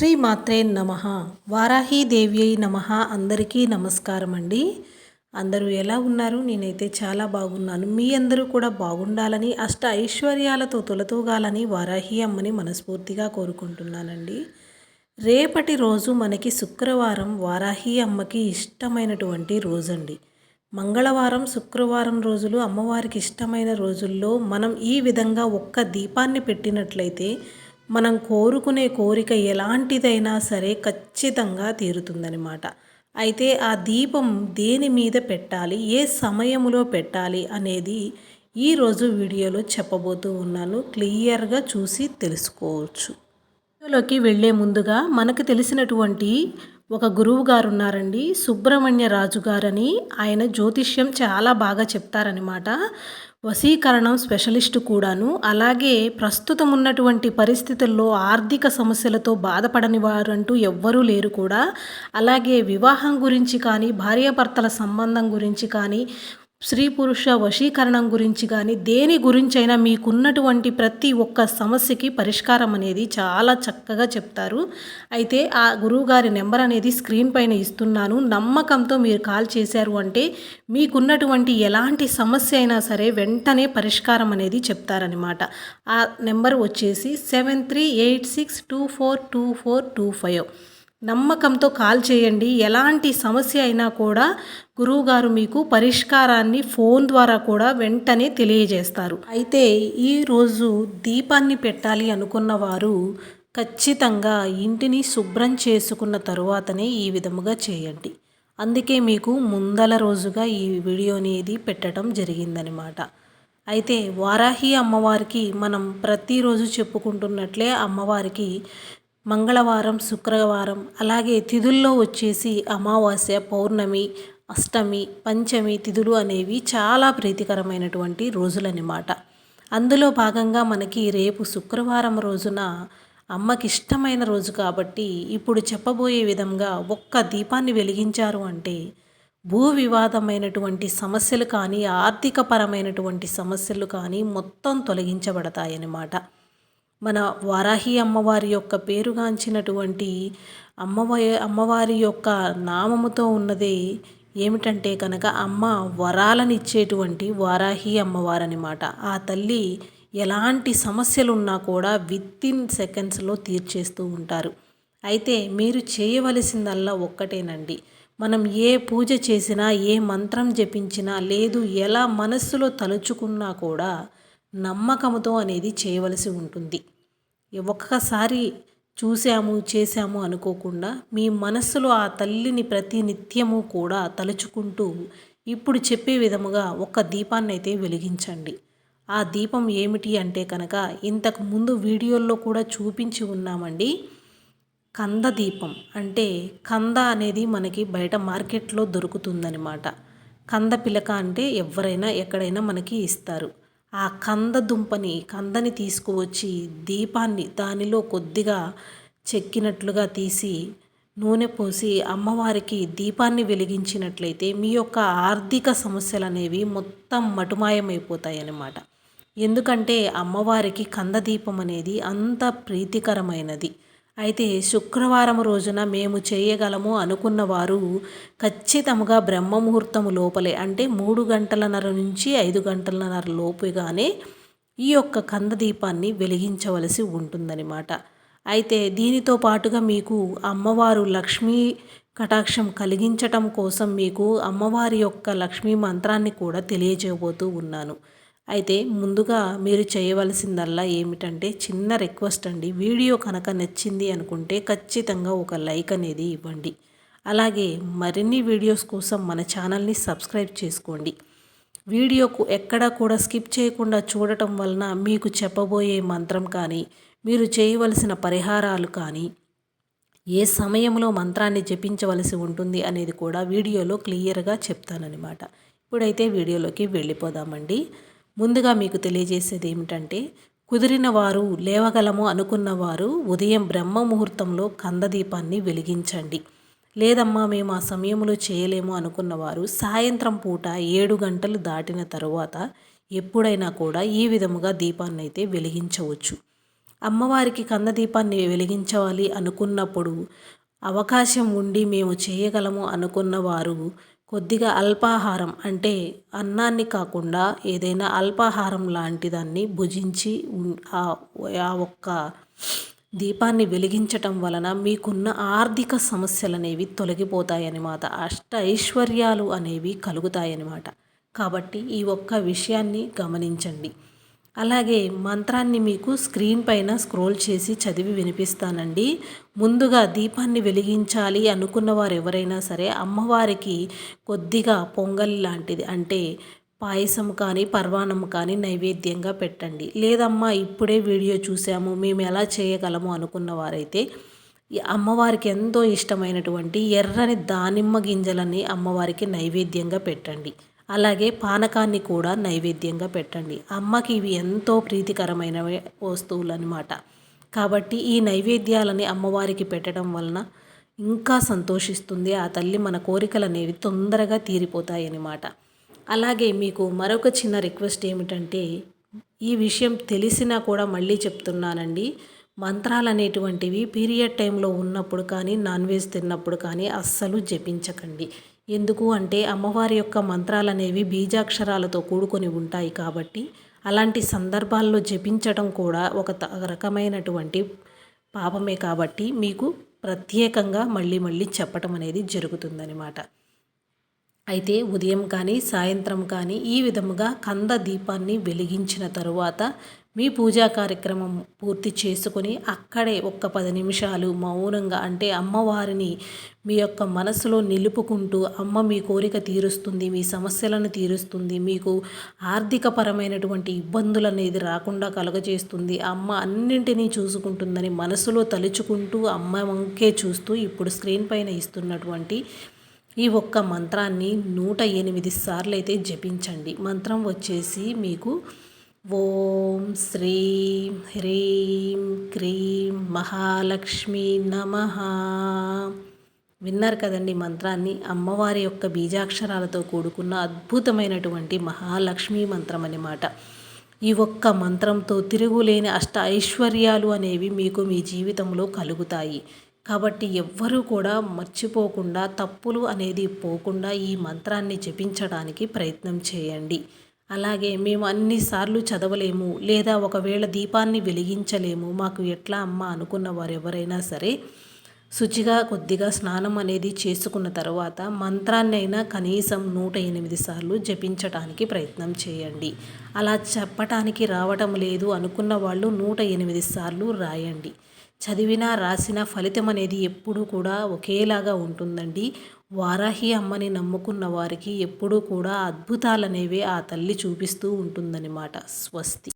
శ్రీ మాత్రే నమ. వారాహీదేవి అయి నమ. అందరికీ నమస్కారం అండి అందరూ ఎలా ఉన్నారు? నేనైతే చాలా బాగున్నాను. మీ అందరూ కూడా బాగుండాలని అష్ట ఐశ్వర్యాలతో తొలతూగాలని వారాహి అమ్మని మనస్ఫూర్తిగా కోరుకుంటున్నానండి. రేపటి రోజు మనకి శుక్రవారం వారాహి అమ్మకి ఇష్టమైనటువంటి రోజండి. మంగళవారం శుక్రవారం రోజులు అమ్మవారికి ఇష్టమైన రోజుల్లో మనం ఈ విధంగా ఒక్క దీపాన్ని పెట్టినట్లయితే మనం కోరుకునే కోరిక ఎలాంటిదైనా సరే ఖచ్చితంగా తీరుతుందనమాట అయితే ఆ దీపం దేని మీద పెట్టాలి? ఏ సమయంలో పెట్టాలి? అనేది ఈరోజు వీడియోలో చెప్పబోతూ ఉన్నాను. క్లియర్గా చూసి తెలుసుకోవచ్చు. వీడియోలోకి వెళ్ళే ముందుగా మనకు తెలిసినటువంటి ఒక గురువు గారు ఉన్నారండి. సుబ్రహ్మణ్య రాజు గారని ఆయన జ్యోతిష్యం చాలా బాగా చెప్తారనమాట వశీకరణం స్పెషలిస్ట్ కూడాను. అలాగే ప్రస్తుతం ఉన్నటువంటి పరిస్థితుల్లో ఆర్థిక సమస్యలతో బాధపడని వారంటూ ఎవ్వరూ లేరు కూడా. అలాగే వివాహం గురించి కానీ భార్యాభర్తల సంబంధం గురించి కానీ స్త్రీ పురుష వశీకరణం గురించి కానీ దేని గురించైనా మీకున్నటువంటి ప్రతి ఒక్క సమస్యకి పరిష్కారం అనేది చాలా చక్కగా చెప్తారు. అయితే ఆ గురువుగారి నెంబర్ అనేది స్క్రీన్ పైన ఇస్తున్నాను. నమ్మకంతో మీరు కాల్ చేశారు అంటే మీకున్నటువంటి ఎలాంటి సమస్య అయినా సరే వెంటనే పరిష్కారం అనేది చెప్తారనమాట ఆ నెంబర్ వచ్చేసి seven three eight six two four two four two five. నమ్మకంతో కాల్ చేయండి. ఎలాంటి సమస్య అయినా కూడా గురువుగారు మీకు పరిష్కారాన్ని ఫోన్ ద్వారా కూడా వెంటనే తెలియజేస్తారు. అయితే ఈరోజు దీపాన్ని పెట్టాలి అనుకున్న వారు ఖచ్చితంగా ఇంటిని శుభ్రం చేసుకున్న తరువాతనే ఈ విధముగా చేయండి. అందుకే మీకు ముందల రోజుగా ఈ వీడియో అనేది పెట్టడం జరిగిందనమాట అయితే వారాహి అమ్మవారికి మనం ప్రతిరోజు చెప్పుకుంటున్నట్లే అమ్మవారికి మంగళవారం శుక్రవారం అలాగే తిథుల్లో వచ్చేసి అమావాస్య పౌర్ణమి అష్టమి పంచమి తిథులు అనేవి చాలా ప్రీతికరమైనటువంటి రోజులన్నమాట. అందులో భాగంగా మనకి రేపు శుక్రవారం రోజున అమ్మకి ఇష్టమైన రోజు కాబట్టి ఇప్పుడు చెప్పబోయే విధంగా ఒక్క దీపాన్ని వెలిగించారు అంటే భూ వివాదమైనటువంటి సమస్యలు కానీ ఆర్థికపరమైనటువంటి సమస్యలు కానీ మొత్తం తొలగించబడతాయన్నమాట. మన వారాహి అమ్మవారి యొక్క పేరుగాంచినటువంటి అమ్మవారి అమ్మవారి యొక్క నామముతో ఉన్నదే ఏమిటంటే కనుక అమ్మ వరాలనిచ్చేటువంటి వారాహి అమ్మవారనమాట ఆ తల్లి ఎలాంటి సమస్యలున్నా కూడా విత్ ఇన్ సెకండ్స్లో తీర్చేస్తూ ఉంటారు. అయితే మీరు చేయవలసిందల్లా ఒక్కటేనండి. మనం ఏ పూజ చేసినా ఏ మంత్రం జపించినా లేదు ఎలా మనస్సులో తలుచుకున్నా కూడా నమ్మకంతో అనేది చేయవలసి ఉంటుంది. ఒక్కసారి చూసాము చేశాము అనుకోకుండా మీ మనస్సులో ఆ తల్లిని ప్రతి నిత్యము కూడా తలుచుకుంటూ ఇప్పుడు చెప్పే విధముగా ఒక దీపాన్ని అయితే వెలిగించండి. ఆ దీపం ఏమిటి అంటే కనుక ఇంతకు ముందు వీడియోల్లో కూడా చూపించి ఉన్నామండి. కంద దీపం అంటే కంద అనేది మనకి బయట మార్కెట్లో దొరుకుతుందనమాట కంద పిలక అంటే ఎవరైనా ఎక్కడైనా మనకి ఇస్తారు. ఆ కంద దుంపని కందని తీసుకువచ్చి దీపాన్ని దానిలో కొద్దిగా చెక్కినట్లుగా తీసి నూనె పోసి అమ్మవారికి దీపాన్ని వెలిగించినట్లయితే మీ యొక్క ఆర్థిక సమస్యలు అనేవి మొత్తం మటుమాయమైపోతాయి అన్నమాట ఎందుకంటే అమ్మవారికి కంద దీపం అనేది అంత ప్రీతికరమైనది. అయితే శుక్రవారం రోజున మేము చేయగలము అనుకున్న వారు ఖచ్చితంగా బ్రహ్మముహూర్తము లోపలే అంటే మూడు గంటలన్నర నుంచి ఐదు గంటలన్నర లోపుగానే ఈ యొక్క కంద దీపాన్ని వెలిగించవలసి ఉంటుందన్నమాట. అయితే దీనితో పాటుగా మీకు అమ్మవారు లక్ష్మీ కటాక్షం కలిగించటం కోసం మీకు అమ్మవారి యొక్క లక్ష్మీ మంత్రాన్ని కూడా తెలియజేయబోతూ ఉన్నాను. అయితే ముందుగా మీరు చేయవలసిందల్లా ఏమిటంటే చిన్న రిక్వెస్ట్ అండి. వీడియో కనుక నచ్చింది అనుకుంటే ఖచ్చితంగా ఒక లైక్ అనేది ఇవ్వండి. అలాగే మరిన్ని వీడియోస్ కోసం మన ఛానల్ని సబ్స్క్రైబ్ చేసుకోండి. వీడియోకు ఎక్కడా కూడా స్కిప్ చేయకుండా చూడటం వలన మీకు చెప్పబోయే మంత్రం కానీ మీరు చేయవలసిన పరిహారాలు కానీ ఏ సమయంలో మంత్రాన్ని జపించవలసి ఉంటుంది అనేది కూడా వీడియోలో క్లియర్గా చెప్తానన్నమాట. ఇప్పుడైతే వీడియోలోకి వెళ్ళిపోదామండి. ముందుగా మీకు తెలియజేసేది ఏమిటంటే కుదిరిన వారు లేవగలము అనుకున్నవారు ఉదయం బ్రహ్మ ముహూర్తంలో కందదీపాన్ని వెలిగించండి. లేదమ్మా మేము ఆ సమయంలో చేయలేము అనుకున్నవారు సాయంత్రం పూట ఏడు గంటలు దాటిన తరువాత ఎప్పుడైనా కూడా ఈ విధముగా దీపాన్ని అయితే వెలిగించవచ్చు. అమ్మవారికి కందదీపాన్ని వెలిగించాలి అనుకున్నప్పుడు అవకాశం ఉండి మేము చేయగలము అనుకున్న వారు కొద్దిగా అల్పాహారం అంటే అన్నాన్ని కాకుండా ఏదైనా అల్పాహారం లాంటిదాన్ని భుజించి ఆ ఒక్క దీపాన్ని వెలిగించటం వలన మీకున్న ఆర్థిక సమస్యలు అనేవి తొలగిపోతాయన్నమాట అష్ట ఐశ్వర్యాలు అనేవి కలుగుతాయన్నమాట కాబట్టి ఈ ఒక్క విషయాన్ని గమనించండి. అలాగే మంత్రాన్ని మీకు స్క్రీన్ పైన స్క్రోల్ చేసి చదివి వినిపిస్తానండి. ముందుగా దీపాన్ని వెలిగించాలి అనుకున్న వారు ఎవరైనా సరే అమ్మవారికి కొద్దిగా పొంగల్ లాంటిది అంటే పాయసం కానీ పర్వాణం కానీ నైవేద్యంగా పెట్టండి. లేదమ్మా ఇప్పుడే వీడియో చూసాము మేము ఎలా చేయగలము అనుకున్న వారైతే అమ్మవారికి ఎంతో ఇష్టమైనటువంటి ఎర్రని దానిమ్మ గింజలని అమ్మవారికి నైవేద్యంగా పెట్టండి. అలాగే పానకాన్ని కూడా నైవేద్యంగా పెట్టండి. అమ్మకి ఇవి ఎంతో ప్రీతికరమైన వస్తువులు అనమాట కాబట్టి ఈ నైవేద్యాలని అమ్మవారికి పెట్టడం వలన ఇంకా సంతోషిస్తుంది. ఆ తల్లి మన కోరికలు అనేవి తొందరగా తీరిపోతాయి అన్నమాట అలాగే మీకు మరొక చిన్న రిక్వెస్ట్ ఏమిటంటే ఈ విషయం తెలిసినా కూడా మళ్ళీ చెప్తున్నానండి. మంత్రాలు అనేటువంటివి పీరియడ్ టైంలో ఉన్నప్పుడు కానీ నాన్ వెజ్ తిన్నప్పుడు కానీ అస్సలు జపించకండి. ఎందుకు అంటే అమ్మవారి యొక్క మంత్రాలనేవి బీజాక్షరాలతో కూడుకొని ఉంటాయి కాబట్టి అలాంటి సందర్భాల్లో జపించడం కూడా ఒక రకమైనటువంటి పాపమే కాబట్టి మీకు ప్రత్యేకంగా మళ్ళీ మళ్ళీ చెప్పటం అనేది జరుగుతుందనమాట అయితే ఉదయం కానీ సాయంత్రం కానీ ఈ విధముగా కంద దీపాన్ని వెలిగించిన తరువాత మీ పూజా కార్యక్రమం పూర్తి చేసుకొని అక్కడే ఒక్క పది నిమిషాలు మౌనంగా అంటే అమ్మవారిని మీ యొక్క మనసులో నిలుపుకుంటూ అమ్మ మీ కోరిక తీరుస్తుంది మీ సమస్యలను తీరుస్తుంది మీకు ఆర్థికపరమైనటువంటి ఇబ్బందులు అనేది రాకుండా కలుగజేస్తుంది. అమ్మ అన్నింటినీ చూసుకుంటుందని మనసులో తలుచుకుంటూ అమ్మ వంకే చూస్తూ ఇప్పుడు స్క్రీన్ పైన ఇస్తున్నటువంటి ఈ ఒక్క మంత్రాన్ని నూట ఎనిమిది సార్లు అయితే జపించండి. మంత్రం వచ్చేసి మీకు ఓం శ్రీం హ్రీం క్రీం మహాలక్ష్మి నమ. విన్నారు కదండి మంత్రాన్ని? అమ్మవారి యొక్క బీజాక్షరాలతో కూడుకున్న అద్భుతమైనటువంటి మహాలక్ష్మి మంత్రం అన్నమాట ఈ ఒక్క మంత్రంతో తిరుగులేని అష్ట ఐశ్వర్యాలు అనేవి మీకు మీ జీవితంలో కలుగుతాయి. కాబట్టి ఎవ్వరూ కూడా మర్చిపోకుండా తప్పులు అనేది పోకుండా ఈ మంత్రాన్ని జపించడానికి ప్రయత్నం చేయండి. అలాగే మేము అన్నిసార్లు చదవలేము లేదా ఒకవేళ దీపాన్ని వెలిగించలేము. మాకు ఎట్లా అమ్మ అనుకున్న వారు ఎవరైనా సరే శుచిగా కొద్దిగా స్నానం అనేది చేసుకున్న తర్వాత మంత్రాన్ని అయినా కనీసం నూట ఎనిమిది సార్లు జపించటానికి ప్రయత్నం చేయండి. అలా చెప్పటానికి రావటం లేదు అనుకున్న వాళ్ళు నూట ఎనిమిది సార్లు రాయండి. చదివినా రాసిన ఫలితం అనేది ఎప్పుడూ కూడా ఒకేలాగా ఉంటుందండి. వారాహి అమ్మని నమ్ముకున్న వారికి ఎప్పుడూ కూడా అద్భుతాలనేవి ఆ తల్లి చూపిస్తూ ఉంటుందన్నమాట. స్వస్తి.